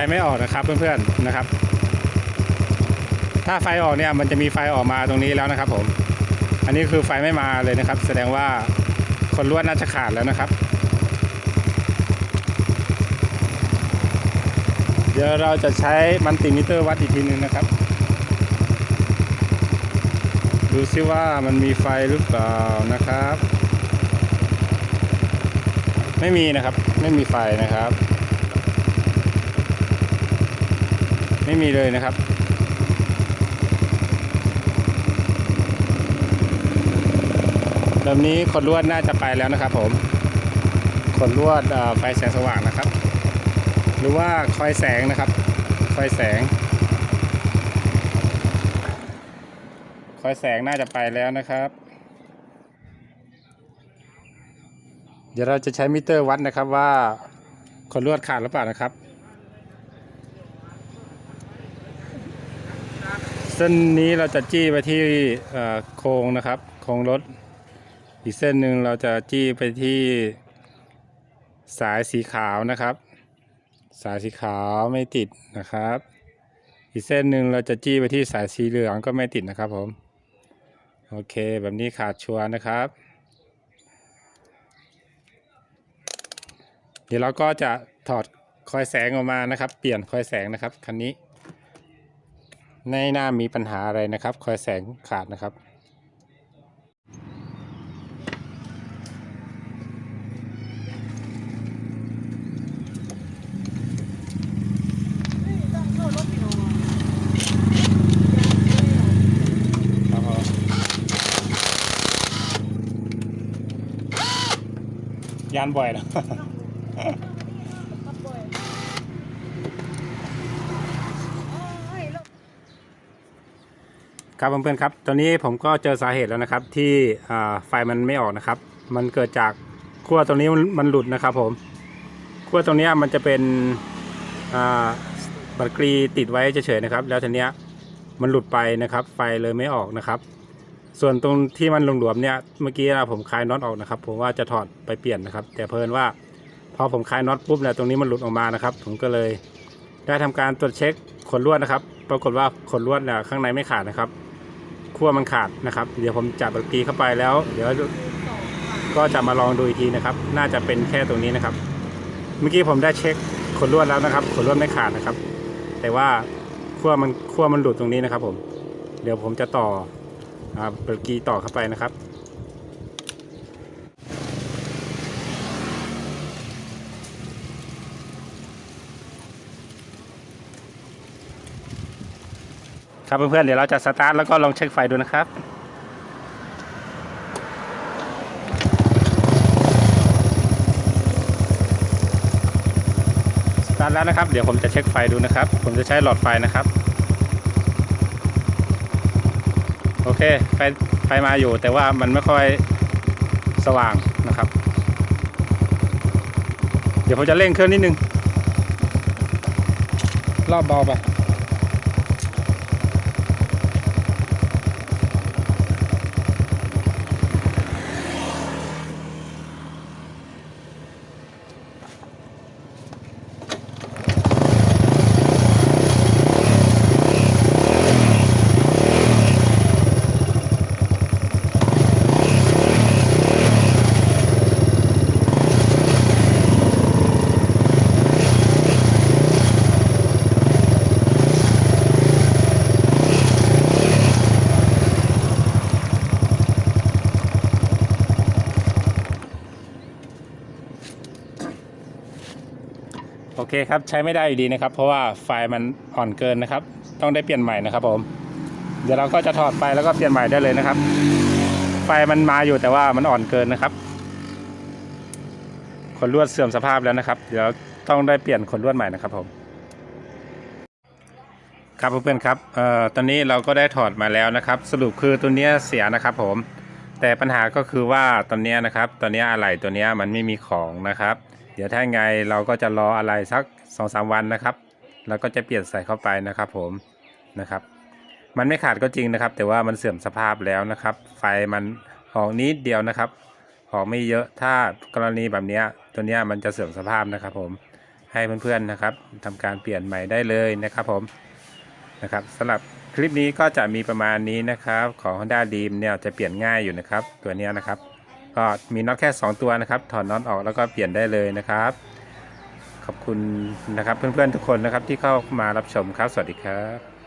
ไฟไม่ออกนะครับเพื่อนๆนะครับ ถ้าไฟออกเนี่ยมันจะมีไฟออกมาตรงนี้แล้วนะครับ ผม อันนี้คือไฟไม่มาเลยนะครับ แสดงว่าคนลวดน่าจะขาดแล้วนะครับ เดี๋ยวเราจะใช้มันติมิเตอร์วัดอีกทีหนึงนะครับ ดูซิว่ามันมีไฟหรือเปล่านะครับ ไม่มีนะครับ ไม่มีไฟนะครับ ไม่มีเลยนะครับ แบบนี้ขนลวดน่าจะไปแล้วนะครับผมขนลวดไฟแสงสว่างนะครับ หรือว่าคอยแสงนะครับ คอยแสง คอยแสงน่าจะไปแล้วนะครับ เดี๋ยวเราจะใช้มิเตอร์วัดนะครับว่าขนลวดขาดหรือเปล่านะครับ ส้นนี้เราจะจี้ไปที่โครงนะครับ โครงรถ อีกเส้นหนึ่งเราจะจี้ไปที่สายสีขาวนะครับ สายสีขาวไม่ติดนะครับ อีกเส้นหนึ่งเราจะจี้ไปที่สายสีเหลืองก็ไม่ติดนะครับผมโอเค แบบนี้ขาดชัวร์นะครับ เดี๋ยวเราก็จะถอดคอยแสงออกมานะครับ เปลี่ยนคอยแสงนะครับคันนี้ ในหน้ามีปัญหาอะไรนะครับ คอยแสงขาดนะครับ ยานบ่อยนะ ครับเพื่อนๆครับ ตอนนี้ผมก็เจอสาเหตุแล้วนะครับ ที่ไฟมันไม่ออกนะครับ มันเกิดจากขั้วตรงนี้มันหลุดนะครับ ผมขั้วตรงนี้มันจะเป็นบัตรกรีติดไว้เฉยๆนะครับ แล้วทีเนี้ยมันหลุดไปนะครับ ไฟเลยไม่ออกนะครับ ส่วนตรงที่มันหลวมๆเนี่ยเมื่อกี้นะผมคลายน็อตออกนะครับ ผมว่าจะถอดไปเปลี่ยนนะครับ แต่เพลินว่าพอผมคลายน็อตปุ๊บเนี่ยตรงนี้มันหลุดออกมานะครับ ผมก็เลยได้ทำการตรวจเช็คขนลวดนะครับ ปรากฏว่าขนลวดเนี่ยข้างในไม่ขาดนะครับ ขั้วมันขาดนะครับ เดี๋ยวผมจับบัตรกรีเข้าไปแล้ว เดี๋ยวก็จะมาลองดูอีกทีนะครับ น่าจะเป็นแค่ตรงนี้นะครับ เมื่อกี้ผมได้เช็คขนลวดแล้วนะครับขนลวดไม่ขาดนะครับ แต่ว่าขั้วมันขั้วมันหลุดตรงนี้นะครับ ผม เดี๋ยวผมจะต่อเบัตรกรีต่อเข้าไปนะครับ ครับเพื่อนๆเดี๋ยวเราจะสตาร์ทแล้วก็ลองเช็คไฟดูนะครับสตาร์ทแล้วนะครับ เดี๋ยวผมจะเช็คไฟดูนะครับ ผมจะใช้หลอดไฟนะครับ โอเคไฟไฟมาอยู่แต่ว่ามันไม่ค่อยสว่างนะครับ เดี๋ยวผมจะเร่งเครื่องนิดนึงรอบเบาไป โอเคครับใช้ไม่ได้อยู่ดีนะครับ เพราะว่าไฟมันอ่อนเกินนะครับ ต้องได้เปลี่ยนใหม่นะครับผม เดี๋ยวเราก็จะถอดไปแล้วก็เปลี่ยนใหม่ได้เลยนะครับ ไฟมันมาอยู่แต่ว่ามันอ่อนเกินนะครับขนลวดเสื่อมสภาพแล้วนะครับ เดี๋ยวต้องได้เปลี่ยนขนลวดใหม่นะครับผมครับเพื่อนๆครับเอ่อตอนนี้เราก็ได้ถอดมาแล้วนะครับ สรุปคือตัวเนี้ยเสียนะครับผม แต่ปัญหาก็คือว่าตอนเนี้ยนะครับ ตอนเนี้ยอะไหล่ตัวเนี้ยมันไม่มีของนะครับ เดี๋ยวถ้าไงเราก็จะรออะไรสักสองสามวันนะครับ แล้วก็จะเปลี่ยนใส่เข้าไปนะครับ ผมนะครับ มันไม่ขาดก็จริงนะครับ แต่ว่ามันเสื่อมสภาพแล้วนะครับ ไฟมันออกนิดเดียวนะครับออกไม่เยอะถ้ากรณีแบบนี้ตัวนี้มันจะเสื่อมสภาพนะครับ ผมให้เพื่อนๆนะครับทำการเปลี่ยนใหม่ได้เลยนะครับ ผมนะครับสำหรับคลิปนี้ก็จะมีประมาณนี้นะครับ ของ Honda Dream เนี่ยจะเปลี่ยนง่ายอยู่นะครับ ตัวนี้นะครับ ก็มีน็อตแค่ 2 ตัวนะครับ ถอดน็อตออกแล้วก็เปลี่ยนได้เลยนะครับ ขอบคุณนะครับเพื่อนๆทุกคนนะครับที่เข้ามารับชมครับ สวัสดีครับ